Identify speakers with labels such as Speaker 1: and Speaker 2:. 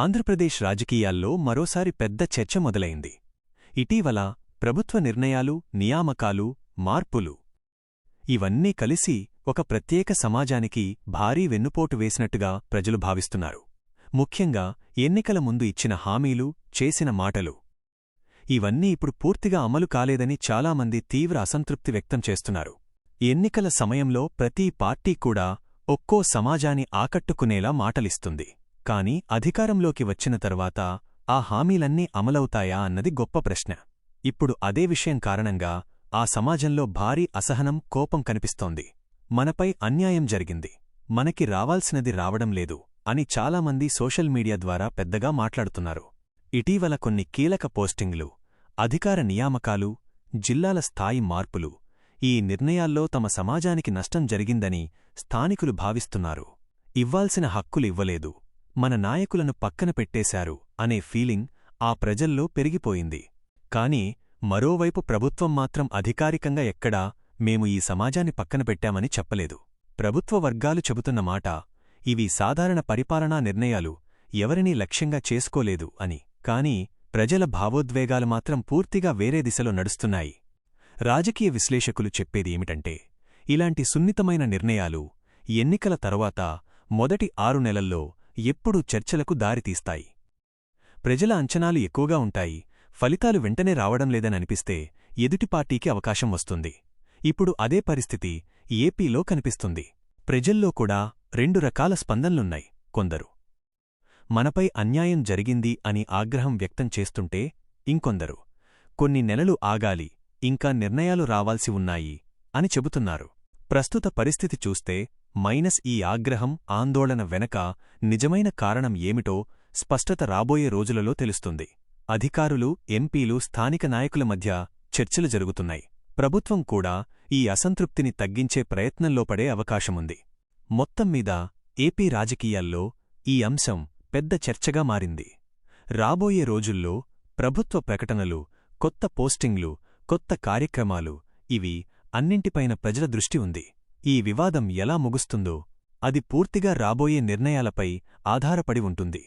Speaker 1: ఆంధ్రప్రదేశ్ రాజకీయాల్లో మరోసారి పెద్ద చర్చ మొదలైంది. ఇటీవల ప్రభుత్వ నిర్ణయాలు నియామకాలు మార్పులు ఇవన్నీ కలిసి ఒక ప్రత్యేక సమాజానికి భారీ వెన్నుపోటు వేసినట్టుగా ప్రజలు భావిస్తున్నారు. ముఖ్యంగా ఎన్నికల ముందు ఇచ్చిన హామీలు చేసిన మాటలు ఇవన్నీ ఇప్పుడు పూర్తిగా అమలు కాలేదని చాలామంది తీవ్ర అసంతృప్తి వ్యక్తం చేస్తున్నారు. ఎన్నికల సమయంలో ప్రతి పార్టీ కూడా ఒక్కో సమాజాన్ని ఆకట్టుకునేలా మాటలిస్తుంది. కాని అధికారంలోకి వచ్చిన తర్వాత ఆ హామీలన్నీ అమలవుతాయా అన్నది గొప్ప ప్రశ్న. ఇప్పుడు అదే విషయం కారణంగా ఆ సమాజంలో భారీ అసహనం కోపం కనిపిస్తోంది. మనపై అన్యాయం జరిగింది. మనకి రావాల్సినది రావడం లేదు అని చాలామంది సోషల్ మీడియా ద్వారా పెద్దగా మాట్లాడుతున్నారు. ఇటీవల కొన్ని కీలక పోస్టింగ్లు అధికార నియామకాలు జిల్లాల స్థాయి మార్పులు ఈ నిర్ణయాల్లో తమ సమాజానికి నష్టం జరిగిందని స్థానికులు భావిస్తున్నారు. ఇవ్వాల్సిన హక్కులు ఇవ్వలేదు. మన నాయకులను పక్కన పెట్టేశారు అనే ఫీలింగ్ ఆ ప్రజల్లో పెరిగిపోయింది. కాని మరోవైపు ప్రభుత్వం మాత్రం అధికారికంగా ఎక్కడా మేము ఈ సమాజాన్ని పక్కన పెట్టామని చెప్పలేదు. ప్రభుత్వ వర్గాలు చెబుతున్న మాట ఇవి సాధారణ పరిపాలనా నిర్ణయాలు ఎవరినీ లక్ష్యంగా చేసుకోలేదు అని. కాని ప్రజల భావోద్వేగాలు మాత్రం పూర్తిగా వేరే దిశలో నడుస్తున్నాయి. రాజకీయ విశ్లేషకులు చెప్పేది ఏమిటంటే ఇలాంటి సున్నితమైన నిర్ణయాలు ఎన్నికల తరువాత మొదటి ఆరు నెలల్లో ఎప్పుడూ చర్చలకు దారితీస్తాయి ప్రజల అంచనాలు ఎక్కువగా ఉంటాయి. ఫలితాలు వెంటనే రావడం లేదని అనిపిస్తే ఎదుటి పార్టీకి అవకాశం వస్తుంది. ఇప్పుడు అదే పరిస్థితి ఏపీలో కనిపిస్తుంది. ప్రజల్లో కూడా రెండు రకాల స్పందనలున్నాయి. కొందరు మనపై అన్యాయం జరిగింది అని ఆగ్రహం వ్యక్తం చేస్తుంటే ఇంకొందరు కొన్ని నెలలు ఆగాలి ఇంకా నిర్ణయాలు రావాల్సి ఉన్నాయి అని చెబుతున్నారు. ప్రస్తుత పరిస్థితి చూస్తే మైనస్ ఈ ఆగ్రహం ఆందోళన వెనక నిజమైన కారణం ఏమిటో స్పష్టత రాబోయే రోజులలో తెలుస్తుంది. అధికారులు ఎంపీలు స్థానిక నాయకుల మధ్య చర్చలు జరుగుతున్నాయి. ప్రభుత్వం కూడా ఈ అసంతృప్తిని తగ్గించే ప్రయత్నంలో పడే అవకాశముంది. మొత్తంమీద ఏపీ రాజకీయాల్లో ఈ అంశం పెద్ద చర్చగా మారింది. రాబోయే రోజుల్లో ప్రభుత్వ ప్రకటనలు కొత్త పోస్టింగ్లు కొత్త కార్యక్రమాలు ఇవి అన్నింటిపైన ప్రజల దృష్టి ఉంది. ఈ వివాదం ఎలా ముగుస్తుందో అది పూర్తిగా రాబోయే నిర్ణయాలపై ఆధారపడి ఉంటుంది.